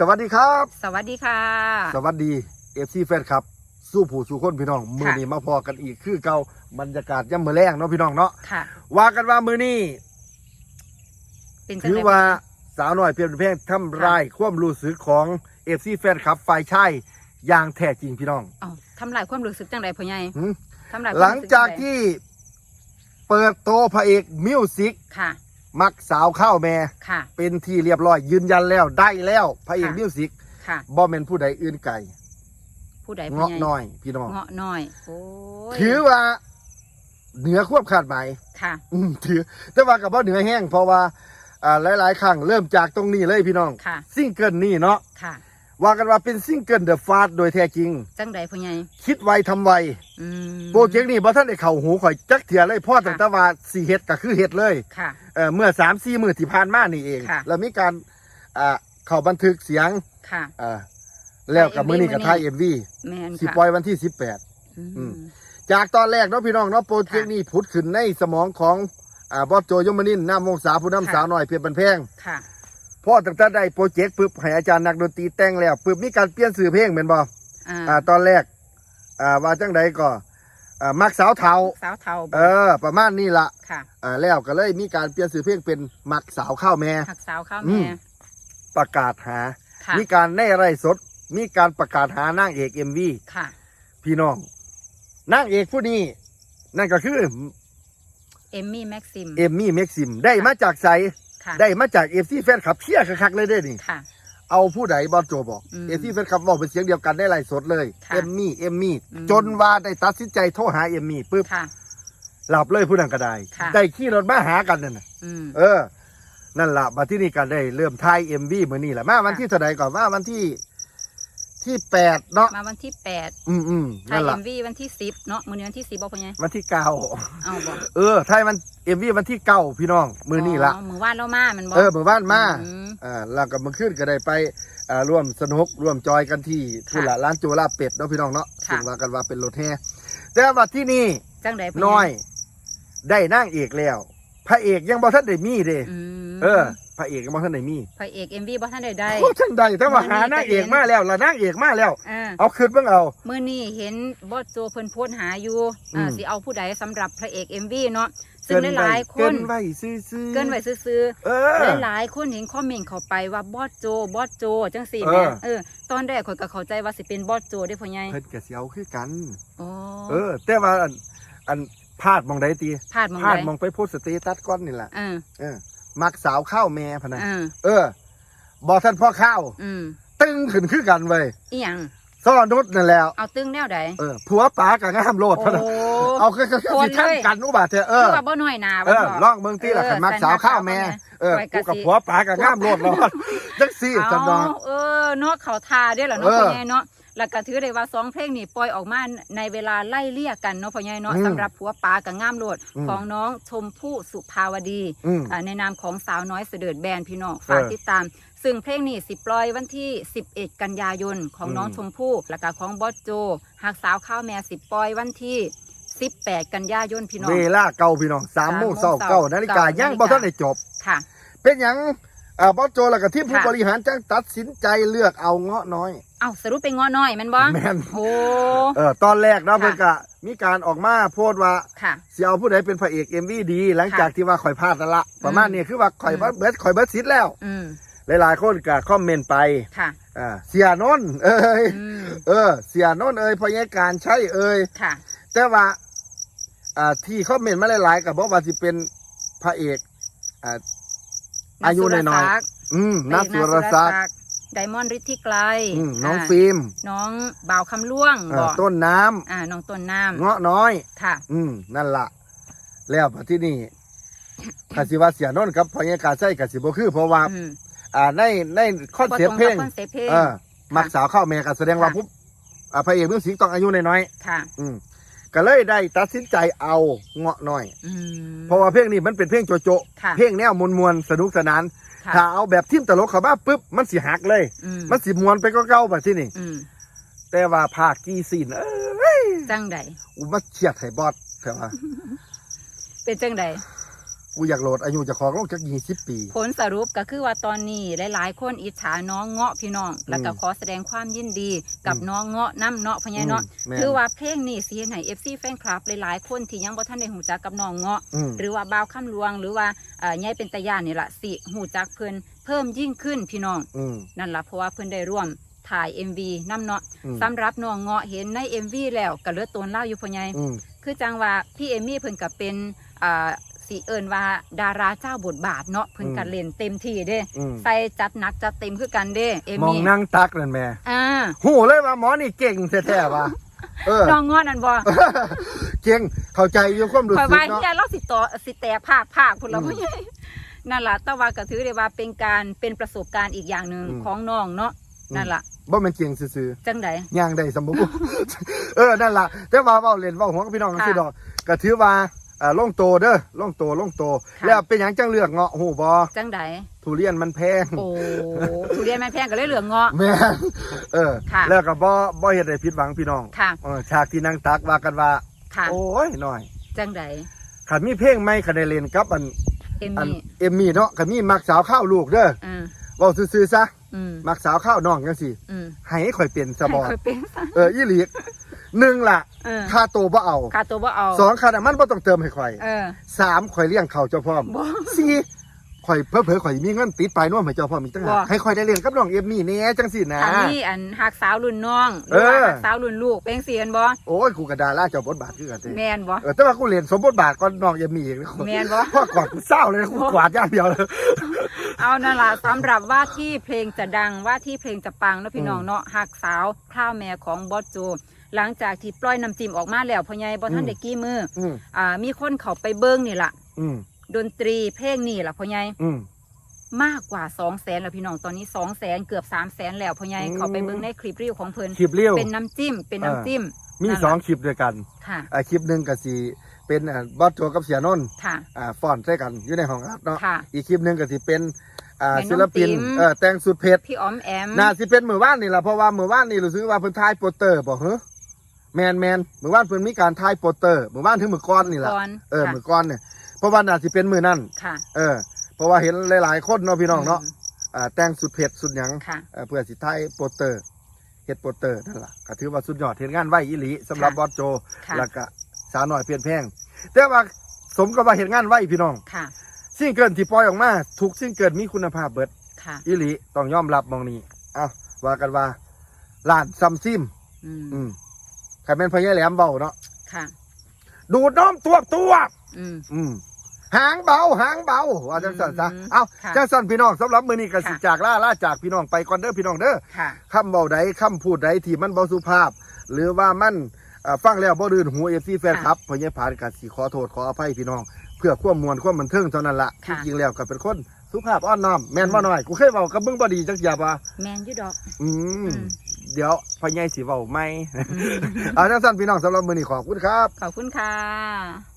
สวัสดีครับ สวัสดีค่ะ สวัสดีเอฟซีแฟนครับ สู้ผู้สู้คนพี่น้อง มือนี้มาพอกันอีกคือเก่าบรรยากาศย่ำมือแรงเนาะพี่น้องเนาะค่ะ ว่ากันว่ามือนี้เป็นจังถือไดว่าสาวหน่อยเพียงเพลงทำลายความรู้สึกของเอฟซีแฟนครับฝ่ายชายอย่างแท้จริงพี่น้องเอ้าทำลายความรู้สึกจังไดพ่อใหญ่หืมทำลายควมหลังรู้สึจากจัใดที่เปิดโตวพระเอกมิวสิกค่ะ มักสาวข้าวแม่ค่ะ เป็นที่เรียบร้อยยืนยันแล้วได้แล้วพระเอกค่ะ มิวสิกค่ะบ่แม่นผู้ใดอื่นไกลผู้ใดพ่อเงาะใหญ่น้อย พี่น้อง เงาะน้อย โอ้ยถือว่า เหนือควบคาดหมาย ค่ะ อืมถือแต่ว่ากับว่าเหนือแห้งเพราะว่าอ่าหลาย ๆ ครั้งเริ่มจากตรงนี้เลยพี่น้องค่ะ ซิงเกิลนี่เนาะค่ะ ว่ากันว่าเป็นซิงเกิลเดอะฟาสโดยแท้จริง จังไดพ่อใหญ่คิดไวทำไวอืมโปรเจกต์นี้บ่ท่านได้เข้าหูข่อยจักเถียเลยพ่อตั้งแต่ว่าสีเฮ็ดก็คือเฮ็ดเลยค่ะ เอ่อเมื่อ3 4มื้อที่ผ่านมานี่เอง ค่ะ แล้วมีการอ่าเข้าบันทึกเสียงค่ะ อ่าแล้วกับถ่ายมื้อนี้ก็ MV ถ่าย MV แมนสิค่ะปล่อยวันที่ 18อืมอืม จากตอนแรกเนาะพี่น้องเนาะโปรเจกต์นี้ผุดขึ้นในสมองของอ่าบอสโจยมนินทร์น้ำวงศาผู้นำสาวหน่อยเพียรบันแพงค่ะ พอตั้งแต่ได้โปรเจกต์ปึ๊บให้อาจารย์นักดนตรีแต่งแล้วปึ๊บมีการเปลี่ยนสื่อเพลงเหมือนบ่อ่าอ่าตอนแรกอ่าว่าจังใดก็อ่ามักสาวเทาสาวเทาเออ ประมาณนี้ละค่ะอ่าแล้วก็เลยมีการเปลี่ยนสื่อเพลงเป็นมักสาวข้าวแม่ หักสาวข้าวอืแม่ม ประกาศหา ค่ะมีการในไรสด มีการประกาศหานางเอกเอ็มวีค่ะพี่น้องนางเอกผู้นี้นั่นก็คือเอมมี่แม็กซิมเอมมี่เม็กซิมได้มาจากไส ค่ะ ได้มาจากเอฟซีแฟนคลับเพียคักๆเลยเด้อนี่ค่ะ เอาผู้ใดบอสโจบอกอืมเอฟซีแฟนคลับบอกเป็นเสียงเดียวกันได้ไลฟ์สดเลยค่ะเอมมี่เอมมี่อืม จนว่าได้ตัดสินใจโทรหาเอมมี่ปุ๊บค่ะ หลับเลยผู้นั้นก็ได้ค่ะ ได้ขี่รถมาหากันนั่นน่ะอืม เออ นั่นละมาที่นี่กันได้เริ่มทายเอ็มวีมือนี่แหละมาวันค่ะที่เท่าไหร่ก่อนมาวันที่ ที่แปดเนาะมาวันที่แปดอืมอืมถ่านั่ยนเอ็ละมวีวันที่สิบเนาะมื้อนี้วันที่สิบบอกพ่อใหญ่วันที่เก้าเอาบอกเออทายมันเอ็มวีวันที่เก้าพี่น้อง มือนี่ละมือว่านเรามามันบอกเออมือบ้านมาอืม อ่าแล้วก็มือขึ้นก็ได้ไปอ่าร่วมสนุกร่วมจอยกันที่ค่ะทุละร้านโจลาเป็ดเนาะพี่น้องเนาะค่ะซึ่งว่ากันว่าเป็นรถแห่แต่ว่าที่นี่จังไดพ่ใหญ่น้อย ได้นั่งเอกแล้ว พระเอกยังบ่ทันได้มีเด้อืมเออ พระเอกยังบ่ทันได้มีพระเอกเอ็มวีบ่ท่านใดได้ โอ้จังใดแต่ว่ามื้อนี้หานางเอกก็เห็นมาแล้วละนางเอกมาแล้ว อ่าเอาคืนเบิ่งเอา มื้อนี้เห็นบอสโจเพิ่นโพสต์หาอยู่อ่าอืม สิเอาผู้ใดสำหรับพระเอกเอ็มวีเนาะซึ่งเกินหไว้ลายๆคเกินนไว้ซื่อๆเกินไว้ซื่อเออๆหลายๆคนเห็นคอมเมนต์เข้าไปว่าบอสโจบอสโจจังซี่เอแหม่อเออ ตอนแรกข่อยก็เข้าใจว่าสิเป็นบอสโจได้อพ่อใหญ่เพิ่นก็สิเอาคือกัน อ๋อเออ แต่ว่าอันอันพลาดหมองใดตีพลาดหมองพลาดใดหมองไปโพสต์สเตตัสก่อนนี่แหละเออเออ มักสาวข้าวแม่พะนะเออ เออบอกท่านพ่อข้าวอืมตึงขึ้นคือกันเว้ยอีหยังซ่อนุษนั่นแล้ว เอาตึงแนวใดเออผัวป๋ากับงามโลดโอ้พะนะเอาคือคือโคนสิท่านเลยกันอุบาทเถอะเอคืออ ว่าบ่น้อยหนาเอว่าอบ่ลองเมืองตีละขันมักสาวข้าวแม่ เออไว้กูกะกับสิผัวป๋ากับงามโลดรอดจังซี่เอาจันดอก เออเนาะเขาทาเด้อล่ะเนาะเออพ่อใหญ่เนาะ แล้วก็ถือได้ว่าสองเพลงนี่ปล่อยออกมาในเวลาไล่เลี่ยกันเนาะพ่อใหญ่เนาะอืมสำหรับผัวปลากับง่ามโลดอืมของน้องชมพู่สุภาวดีอืมอ่าในนามของสาวน้อยเสดิร์ดแบนพี่น้องฝากเออติดตาม ซึ่งเพลงนี้สิปล่อยวันที่ 11 กันยายนของน้องอืม ชมพู่แล้วก็ของบอสโจหากสาวข้าวแม่สิปล่อยวันที่ 18 กันยายนพี่น้องเวลาเก่าพี่น้องสามโมงเช้าเก้านาฬิกาเก้านาฬิกา ยัยังบ่ทันได้จบ ค่ะ เป็นหยังอ่าบอสโจแล้วก็ทีมผู้ค่ะ บริหารจังตัดสินใจเลือกเอาเงาะน้อยเอาสรุปเป็นงอน้อยแมันบ่แม่น โอ้ เออตอนแรกเนาะค่ะ เพิ่นก็มีการออกมาโพสต์ว่าค่ะ สิเอาผู้ใดเป็นพระเอกเอ็มวีดี หลังจากที่ว่าข่อยพลาดแล้วละประมาณนี้คือว่าข่อยอืมเบิดข่อยเบิดสิทธิ์แล้ว อืมหลายๆ คนก็คอมเมนต์ไปค่ะ อ่าเสียนนท์เอ้ยอืมเออ เสียนนท์เอ้ยพยาการใช้เอ้ยค่ะ แต่ว่าอ่าที่คอมเมนต์มาหลายๆก็บอกว่าสิเป็นพระเอกอ่าอายุน้อยอืมนักสุรศักดิ์ ไดมอนด์ฤทธิไกลอืมน้องาฟิล์มน้องบ่าวคำล่วงเอ่บออกต้นน้ำอ่าน้องต้นน้เงาะน้อยำค่ะ อืมนั่นละแล้วมาที่นี่คาสิว่าเสียนนท์กับพยากาใช้กสิบ่คือเพราะว่า อืมอ่าในในคอนเซปต์เพลงบ่ตรงกับคอนเซปต์เพลง เออมักสาวเข้าแม่ก็แสดงว่าค่ะ ปุ๊บอ่าพระเอกมิวสิกต้องอายุน้อยค่ะ ๆอืมก็เลยได้ตัดสินใจเอาเงาะน้อย อืมเพราะว่าเพลงนี้มันเป็นเพลงโจโจค่ะ เพลงแนวมวลมวลๆสนุกสนาน ค่ะถ้าเอาแบบทิมตลกเข้ามาปุ๊บมันสิหักเลย อืมมันสิมวนไปก็เก่าแบบที่นี่ อืมแต่ว่าภาคกีซีนเอ้ยจังใดอุมาเฉียดให้บอสแต่ว่าเป็นจังใด กูอยากโหลดอายุเจะของลงจักยี่สิบปี ผลสรุปก็คือว่าตอนนี้หลาย ๆ คนอิจฉาน้องเงาะพี่น้อง แล้วก็ขอแสดงความยินดีกับอืมน้องเงาะน้ำเนาะพะยายเนาะแม่นคือว่าเพลงนี้สีให้เอฟซีแฟนคลับหลายๆ คนที่ยังบ่ทันได้หูจักกับน้องเงาะ อืม หรือว่าบ่าวคำหลวง หรือว่าเอ่อยายเป็นตาย่านนี่ล่ะสิหูจักเพิ่นเพิ่มยิ่งขึ้นพี่น้อง อืม นั่นล่ะเพราะว่าเพิ่นได้ร่วมถ่าย MV น้ำเนาะอืม สำหรับน้องเงาะเห็นใน MV แล้วก็เหลือดตนเล่าอยู่พ่อใหญ่อืม คือจังว่าพี่เอมี่เพิ่นก็เป็นอ่า สีเอิญว่าดาราเจ้าบทบาทเนาะเพิ่นก็อืมเล่นเต็มที่เด้อืม ใส่จัดหนักจัดเต็มคือกันเด้เอมองมี่นั่งตักนั่นแม่อ่าหูเลยว่าหมอนี่เก่งแท้ๆว่ะเออ น้องเงาะนั่นบ่เก่งเข้าใจอยู่ความรู้ข่อยสึกว่าเนาะ เฮียเราสิต่อสิแตกภาคภาคพุ่นละอืมพ่อใหญ่นั่นล่ะแต่ว่าก็ถือได้ว่าเป็นการเป็นประสบการณ์อีกอย่างหนึ่งอืม ของน้องเนาะอืมนั่นล่ะบ่แมันเก่งซื่อจังได ๆย่างได้สมบูรณ์ เออนั่นล่ะแต่ว่าเว้าเล่นเว้าหัวกับพี่น้องค่ะคือดอกก็ถือว่า อ่าลงโตเด้อลงโตลงโต ค่ะ แล้วเป็นหยังจังเลือกเงาะหูบ่จังไดทุเรียนมันแพงโอ้ทุเรียนมันแพงก็เลยเหลืองเงาะ แม่นเออ ค่ะ แล้วก็บ่บ่เฮ็ดให้ผิดหวังพี่น้องค่ะ เออฉากที่นั่งตักว่ากันว่า ค่ะ โอ้ยหน่อยจังไดขันมีเพลงไม่ขันได้เล่นกับอันเอมอันมี่เอมมี่เนาะขันมีมักสาวข้าวลูกเด้ออืมเว้าซื่อๆซะอืมมักสาวข้าวน้องจังซี่อืมให้ข่อยเป็นสบอให้ดค่อยเป็นซะเอออีหลี หนึ่งล่ะเออ ค่าโตวบ่เอาค่าตัวบ่เอา สองค่าน้ำมันบ่ต้องเติมให้ข่อยเออ สามข่อยเลี้ยงข้าวเจ้าพร้อมบ่สี่ข่อยเผลอๆข่อยมีเงินติดปลายนวมให้เจ้าพร้อมอีกตั้งหากบ่ ให้ข่อยได้เรียนกับน้องเอมมี่แหน่จังซี่นะถ้ามีอันหักสาวรุ่นน้องหรือว่าเออ หักสาวรุ่นลูกเป็นเสียนบ่โอ้ยกูกระดาราเจ้าบทบาทคือกันเด้แม่นบ่ เออแต่ว่ากูเรียนสมบทบาทก่อนน้องเอมมี่อีกแม่นบ่ พ่อกอดกูเศร้าเลยกูกวาดอย่างเดียวเลย เอานั่นล่ะสำหรับว่าที่เพลงจะดังว่าที่เพลงจะปังเนาะพี่น้องอืมเนาะหักสาวข้าวแม่ของบอสโจ หลังจากที่ปล่อยน้ำจิ้มออกมาแล้วพ่อใหญ่บ่ทัอืนมได้กี้มืออืมอ่า มีคนเข้าไปเบิ่งนี่ล่ะ อืมดนตรีเพลงนี่ล่ะพ่อใหญ่อืม มากกว่า2แสนแล้วพี่น้องตอนนี้2แสนเกือบ3แสนแล้วพ่อใหญ่อืม เข้าไปเบิ่งในคลิปรีวิวของเพิ่นคลิปเลี้ยว เป็นน้ำจิ้ม เป็นน้ำจิ้ม มีนั่นล่ะสองคลิปด้วยกันค่ะ อ่าคลิปหนึ่งกับสีเป็นอ่าบอสโจกับเสียนนท์ค่ะ อ่าฟอนใส่กันอยู่ในห้องอัดเนาะค่ะ อีกคลิปหนึ่งกับสีเป็นอ่าแม่น้องศิลปินติ๋ม เออแต่งสุดเผ็ดพี่ออมแอม น่าสิเป็นมือว่านนี่แหละเพราะว่ามือว่านนี่รู้สึกว่าเพิ่นทายโปสเตอร์บอกเฮ้ แมนแมนมือว่านเพิ่นมีการทายโปสเตอร์มือว่านถึงมือก้อนนี่แหละก่อนเออค่ะมือก้อนเนี่ยเพราะว่าน่าสิเป็นมือนั่นค่ะเออ เพราะว่าเห็นหลายๆคนเนาะพี่น้องเนาะมอ่าแต่งสุดเผ็ดสุดหยังค่ะ เอ่อเพื่อสิทายโปสเตอร์เฮ็ดโปสเตอร์นั่นล่ะก็ถือว่าสุดยอดเห็นงานไหวอีหลีสำหรับค่ะบอสโจ ค่ะแล้วก็สาวหน่อยเปลี่ยนแพงแต่ว่าสมกับว่าเห็นงานไหวพี่น้องค่ะซิ่งเกิลที่ปล่อยออกมาทุกซิ่งเกิลมีคุณภาพเบิดค่ะอีหลีต้องยอมรับมองนี้เอ้าว่ากันว่าล้านซัมซิมอืมอืม ใครเป็นพญาแหลมเบาเนาะค่ะ ดูดน้อมตัวตัวอืม อืมหางเบาหางเบาว่าจังสันซะอืมเอ้าค่ะจังสันพี่น้องสำหรับมื้อนี้ก็สิค่ะจากล่าล่าจากพี่น้องไปก่อนเด้อพี่น้องเด้อค่ะ คำเบาใดคำพูดใดที่มันบ่สุภาพ หรือว่ามันเอ่อฟังแล้วบ่รื่นหูเอฟซีแฟนครับพอใหญผ่านกัสิขอโทษขออภัยพี่น้อง เพื่อความมวลความบันเทิงเท่านั้นละค่ะ จริงๆแล้วก็เป็นคนสุภาพอ่อนน้อมแม่นบ่น้อยกูเคยเว้ากับมึงบ่ดีจักอย่าว่าแมนอยูดอก อืม อืม เดี๋ยวพ่อใหญ่สิเว้าใหม่อืมเอาจังซั่นพี่น้องสำหรับมื้อนี้ขอบคุณครับ ขอบคุณค่ะ